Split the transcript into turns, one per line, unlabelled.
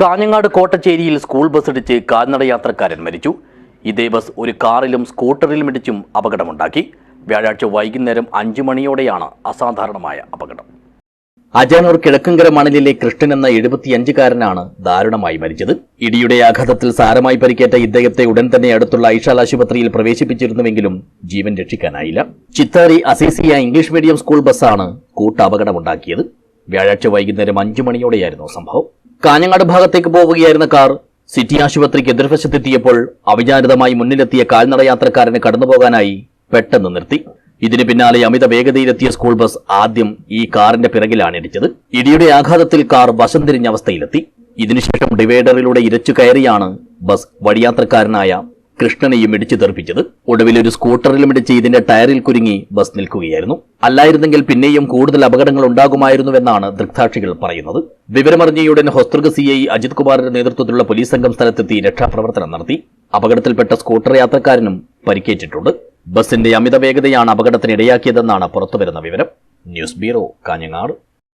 Kanhangad കോട്ടച്ചേരിയിൽ school bus ഇടിച്ച് കാൽനട യാത്രക്കാരൻ മരിച്ചു. ഇതേ ബസ് ഒരു കാറിലും സ്കൂട്ടറിലും ഇടിച്ചും അപകടമുണ്ടാക്കി. വ്യാഴാഴ്ച വൈകുന്നേരം അഞ്ചു മണിയോടെയാണ് അസാധാരണമായ അപകടം. അജാനൂർ കിഴക്കങ്കര മണലിലെ കൃഷ്ണൻ എന്ന എഴുപത്തിയഞ്ചുകാരനാണ് ദാരുണമായി മരിച്ചത്. ഇടിയുടെ ആഘാതത്തിൽ സാരമായി പരിക്കേറ്റ ഇദ്ദേഹത്തെ ഉടൻ തന്നെ അടുത്തുള്ള ഐഷാൽ ആശുപത്രിയിൽ പ്രവേശിപ്പിച്ചിരുന്നുവെങ്കിലും ജീവൻ രക്ഷിക്കാനായില്ല. Chittari Aziziya English medium school ബസ്സാണ് കൂട്ട അപകടമുണ്ടാക്കിയത് വ്യാഴാഴ്ച വൈകുന്നേരം അഞ്ചു മണിയോടെയായിരുന്നു സംഭവം. കാഞ്ഞങ്ങാട് ഭാഗത്തേക്ക് പോവുകയായിരുന്ന കാർ സിറ്റി ആശുപത്രിക്ക് എതിർവശത്തെത്തിയപ്പോൾ അവിചാരിതമായി മുന്നിലെത്തിയ കാൽനട യാത്രക്കാരന് കടന്നുപോകാനായി പെട്ടെന്ന് നിർത്തി. ഇതിന് പിന്നാലെ അമിത വേഗതയിലെത്തിയ സ്കൂൾ ബസ് ആദ്യം ഈ കാറിന്റെ പിറകിലാണ് ഇടിച്ചത്. ഇടിയുടെ ആഘാതത്തിൽ കാർ വശം തിരിഞ്ഞ അവസ്ഥയിലെത്തി. ഇതിനുശേഷം ഡിവൈഡറിലൂടെ ഇരച്ചു കയറിയാണ് ബസ് വഴിയാത്രക്കാരനായ കൃഷ്ണനെയും ഇടിച്ചു തെറിപ്പിച്ചത്. ഒടുവിൽ ഒരു സ്കൂട്ടറിലും ഇടിച്ച് ഇതിന്റെ ടയറിൽ കുരുങ്ങി ബസ് നിൽക്കുകയായിരുന്നു. അല്ലായിരുന്നെങ്കിൽ പിന്നെയും കൂടുതൽ അപകടങ്ങൾ ഉണ്ടാകുമായിരുന്നുവെന്നാണ് ദൃക്സാക്ഷികൾ പറയുന്നത്. വിവരമറിഞ്ഞയുടൻ ഹൊസ്തൃക സി ഐ അജിത് കുമാറിന്റെ നേതൃത്വത്തിലുള്ള പോലീസ് സംഘം സ്ഥലത്തെത്തി രക്ഷാപ്രവർത്തനം നടത്തി. അപകടത്തിൽപ്പെട്ട സ്കൂട്ടർ യാത്രക്കാരനും പരിക്കേറ്റിട്ടുണ്ട്. ബസിന്റെ അമിത വേഗതയാണ് അപകടത്തിന് ഇടയാക്കിയതെന്നാണ് പുറത്തുവരുന്ന വിവരം. News bureau Kanhangad.